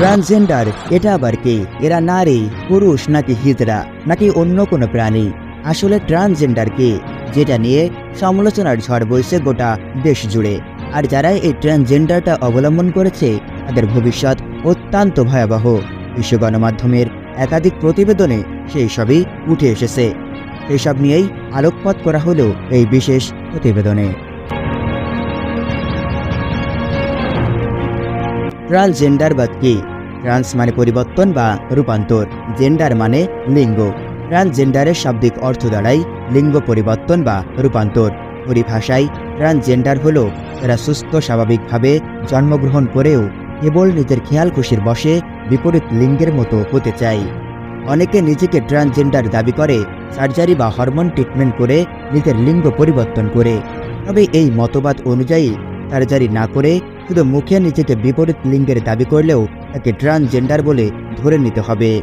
Transgender এটা আবার কে? এরা নারী, পুরুষ নাকি হিজড়া, নাকি অন্য কোনো প্রাণী? আসলে ট্রান্সজেন্ডার কে? যেটা নিয়ে সমালোচনার ঝড় বইছে গোটা দেশ জুড়ে। আর যারা এই ট্রান্সজেন্ডারটা অবলম্বন করেছে, তাদের ভবিষ্যৎ অত্যন্ত ভয়াবহ। বিশ্ব গণমাধ্যমের একাধিক প্রতিবেদনে সেই সবই উঠে এসেছে। এসব নিয়েই আলোকপাত করা হলো এই বিশেষ প্রতিবেদনে। ট্রান্সজেন্ডারবাদ কি? ট্রান্স মানে পরিবর্তন বা রূপান্তর। জেন্ডার মানে লিঙ্গ। ট্রান্সজেন্ডারের শাব্দিক অর্থ দ্বারাই লিঙ্গ পরিবর্তন বা রূপান্তর। পরিভাষায়, ট্রান্সজেন্ডার হলো তারা সুস্থ, স্বাভাবিকভাবে জন্মগ্রহণ করেও কেবল নিজের খেয়াল খুশির বসে বিপরীত লিঙ্গের মতো হতে চায়। অনেকে নিজেকে ট্রান্সজেন্ডার দাবি করে, সার্জারি বা হরমোন ট্রিটমেন্ট করে নিজের লিঙ্গ পরিবর্তন করে। তবে এই মতবাদ অনুযায়ী সার্জারি না করে শুধু মুখে নিজেকে বিপরীত লিঙ্গের দাবি করলেও তাকে ট্রান্সজেন্ডার বলে ধরে নিতে হবে।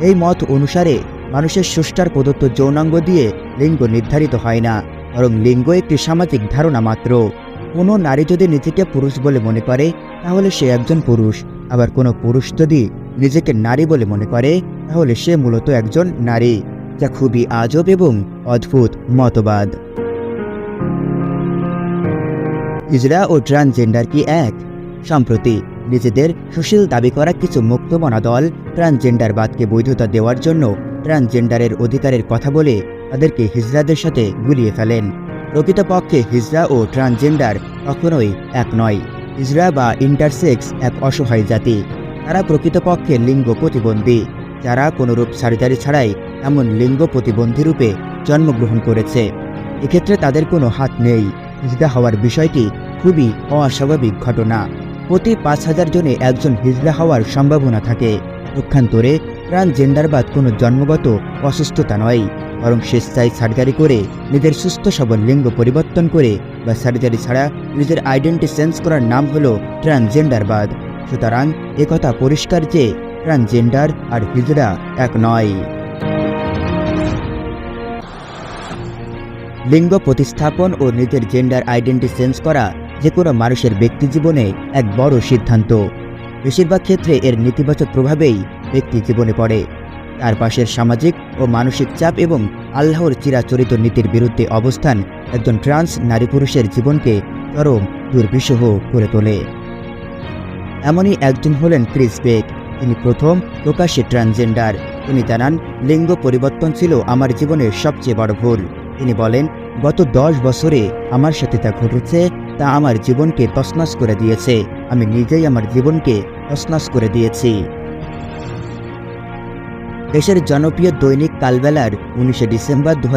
এই মত অনুসারে মানুষের সুষ্ঠার প্রদত্ত যৌনাঙ্গ দিয়ে লিঙ্গ নির্ধারিত হয় না, বরং লিঙ্গ একটি সামাজিক ধারণা মাত্র। কোনো নারী যদি নিজেকে পুরুষ বলে মনে করে, তাহলে সে একজন পুরুষ। আবার কোনো পুরুষ যদি নিজেকে নারী বলে মনে করে, তাহলে সে মূলত একজন নারী, যা খুবই আজব এবং অদ্ভুত মতবাদ। ইজরা ও ট্রান্সজেন্ডার কি এক? সম্প্রতি নিজেদের সুশীল দাবি করা কিছু মুক্তমনা দল ট্রান্সজেন্ডারবাদকে বৈধতা দেওয়ার জন্য ট্রান্সজেন্ডারের অধিকারের কথা বলে তাদেরকে হিজড়াদের সাথে গুলিয়ে ফেলেন। প্রকৃতপক্ষে হিজড়া ও ট্রান্সজেন্ডার কখনোই এক নয়। হিজড়া বা ইন্টারসেক্স এক অসহায় জাতি। তারা প্রকৃতপক্ষে লিঙ্গ প্রতিবন্ধী। যারা কোনোরূপ সার্জারি ছাড়াই এমন লিঙ্গ প্রতিবন্ধী রূপে জন্মগ্রহণ করেছে। এক্ষেত্রে তাদের কোনো হাত নেই। হিজড়া হওয়ার বিষয়টি খুবই অস্বাভাবিক ঘটনা। প্রতি পাঁচ হাজার জনে একজন হিজড়া হওয়ার সম্ভাবনা থাকে। পক্ষান্তরে ট্রান্সজেন্ডারবাদ কোনো জন্মগত অসুস্থতা নয়, বরং স্বেচ্ছায় সার্জারি করে নিজের সুস্থ সবল লিঙ্গ পরিবর্তন করে বা সার্জারি ছাড়া নিজের আইডেন্টি চেঞ্জ করার নাম হলো ট্রান্সজেন্ডারবাদ সুতরাং একথা পরিষ্কার যে ট্রান্সজেন্ডার আর হিজড়া এক নয়। লিঙ্গ প্রতিস্থাপন ও নিজের জেন্ডার আইডেন্টি চেঞ্জ করা যে কোনো মানুষের ব্যক্তি জীবনে এক বড় সিদ্ধান্ত। বেশিরভাগ ক্ষেত্রে এর নেতিবাচক প্রভাবেই ব্যক্তি জীবনে পড়ে। তার পাশের সামাজিক ও মানসিক চাপ এবং আল্লাহর চিরাচরিত নীতির বিরুদ্ধে অবস্থান একজন ট্রান্স নারী পুরুষের জীবনকে চরম দুর্বিষহ করে তোলে। এমনই একজন হলেন ক্রিস বেক। তিনি প্রথম প্রকাশ্যে ট্রান্সজেন্ডার। তিনি জানান, লিঙ্গ পরিবর্তন ছিল আমার জীবনের সবচেয়ে বড় ভুল। তিনি বলেন, গত দশ বছরে আমার সাথে তা ঘটেছে তা আমার জীবনকে তছনছ করে দিয়েছে। আমি নিজেই আমার জীবনকে তছনছ করে দিয়েছি। দেশের জনপ্রিয় দৈনিক কালবেলার উনিশে ডিসেম্বর দু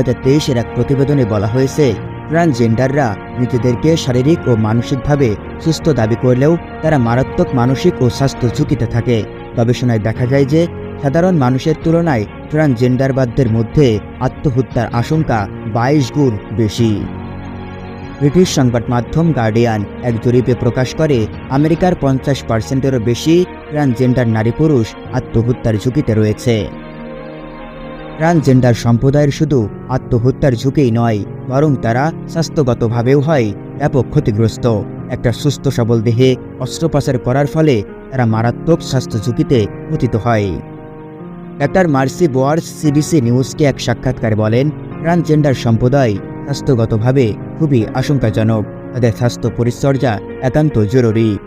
এর এক প্রতিবেদনে বলা হয়েছে, ট্রান্সজেন্ডাররা নিজেদেরকে শারীরিক ও মানসিকভাবে সুস্থ দাবি করলেও তারা মারাত্মক মানসিক ও স্বাস্থ্য ঝুঁকিতে থাকে। গবেষণায় দেখা যায় যে সাধারণ মানুষের তুলনায় ট্রান্সজেন্ডারবাদদের মধ্যে আত্মহত্যার আশঙ্কা বাইশ গুণ বেশি। ব্রিটিশ সংবাদ মাধ্যম গার্ডিয়ান এক জরিপে প্রকাশ করে, আমেরিকার পঞ্চাশ পার্সেন্টেরও বেশি ট্রান্সজেন্ডার নারী পুরুষ আত্মহত্যার ঝুঁকিতে রয়েছে। ট্রান্সজেন্ডার সম্প্রদায়ের শুধু আত্মহত্যার ঝুঁকিই নয়, বরং তারা স্বাস্থ্যগতভাবেও হয় ব্যাপক ক্ষতিগ্রস্ত। একটা সুস্থ সবল দেহে অস্ত্রোপচার করার ফলে তারা মারাত্মক স্বাস্থ্য ঝুঁকিতে পতিত হয়। ডাক্তার মার্সি বোয়ার্স সিবিসি নিউজকে এক সাক্ষাৎকারে বলেন, ট্রান্সজেন্ডার সম্প্রদায় স্বাস্থ্যগতভাবে খুবই আশঙ্কাজনক। তাদের স্বাস্থ্য পরিচর্যা একান্ত জরুরি।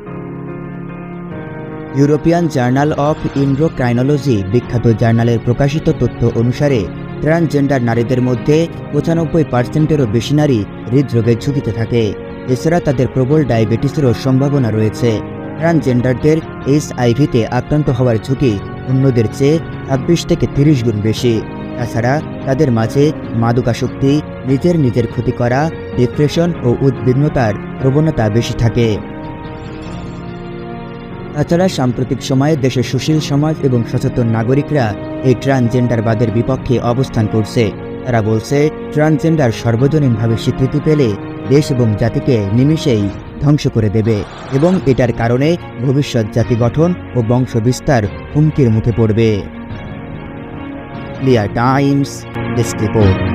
ইউরোপিয়ান জার্নাল অফ ইন্ড্রোক্রাইনোলজি বিখ্যাত জার্নালের প্রকাশিত তথ্য অনুসারে, ট্রান্সজেন্ডার নারীদের মধ্যে পঁচানব্বই পার্সেন্টেরও বেশি নারী হৃদরোগের ঝুঁকিতে থাকে। এছাড়া তাদের প্রবল ডায়াবেটিসেরও সম্ভাবনা রয়েছে। ট্রান্সজেন্ডারদের এইচআইভিতে আক্রান্ত হওয়ার ঝুঁকি অন্যদের চেয়ে ছাব্বিশ থেকে তিরিশ গুণ বেশি। তাছাড়া তাদের মাঝে মাদকাসক্তি, নিজের নিজের ক্ষতি করা ডিপ্রেশন ও উদ্বিগ্নতার প্রবণতা বেশি থাকে। তাছাড়া সাম্প্রতিক সময়ে দেশের সুশীল সমাজ এবং সচেতন নাগরিকরা এই ট্রান্সজেন্ডারবাদের বিপক্ষে অবস্থান করছে। তারা বলছে, ট্রান্সজেন্ডার সর্বজনীনভাবে স্বীকৃতি পেলে দেশ এবং জাতিকে নিমিষেই ধ্বংস করে দেবে এবং এটার কারণে ভবিষ্যৎ জাতি গঠন ও বংশ বিস্তার হুমকির মুখে পড়বে। Clear times report.